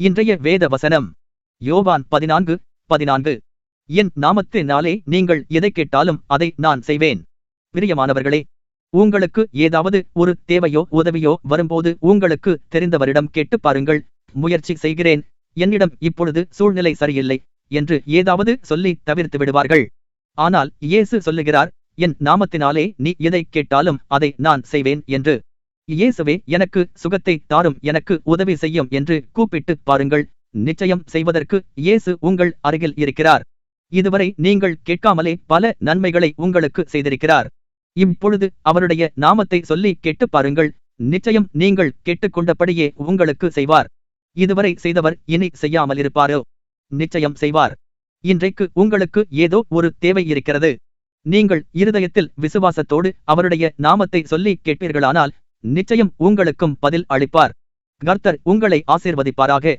இன்றைய வேத வசனம். யோவான் பதினான்கு பதினான்கு. என் நாமத்தினாலே நீங்கள் எதை கேட்டாலும் அதை நான் செய்வேன். பிரியமானவர்களே உங்களுக்கு ஏதாவது ஒரு தேவையோ உதவியோ வரும்போது உங்களுக்கு தெரிந்தவரிடம் கேட்டுப் பாருங்கள். முயற்சி செய்கிறேன். என்னிடம் இப்பொழுது சூழ்நிலை சரியில்லை என்று ஏதாவது சொல்லி தவிர்த்து விடுவார்கள். ஆனால் இயேசு சொல்லுகிறார் என் நாமத்தினாலே நீ எதை கேட்டாலும் அதை நான் செய்வேன் என்று. இயேசுவே எனக்கு சுகத்தை தாரும் எனக்கு உதவி செய்யும் என்று கூப்பிட்டு பாருங்கள். நிச்சயம் செய்வதற்கு இயேசு உங்கள் அருகில் இருக்கிறார். இதுவரை நீங்கள் கேட்காமலே பல நன்மைகளை உங்களுக்கு செய்திருக்கிறார். இப்பொழுது அவருடைய நாமத்தை சொல்லி கேட்டு பாருங்கள். நிச்சயம் நீங்கள் கேட்டுக்கொண்டபடியே உங்களுக்கு செய்வார். இதுவரை செய்தவர் இனி செய்யாமல் இருப்பாரோ நிச்சயம் செய்வார். இன்றைக்கு உங்களுக்கு ஏதோ ஒரு தேவை இருக்கிறது. நீங்கள் இருதயத்தில் விசுவாசத்தோடு அவருடைய நாமத்தை சொல்லி கேட்பீர்களானால் நிச்சயம் உங்களுக்கும் பதில் அளிப்பார். கர்த்தர் உங்களை ஆசீர்வதிப்பாராக.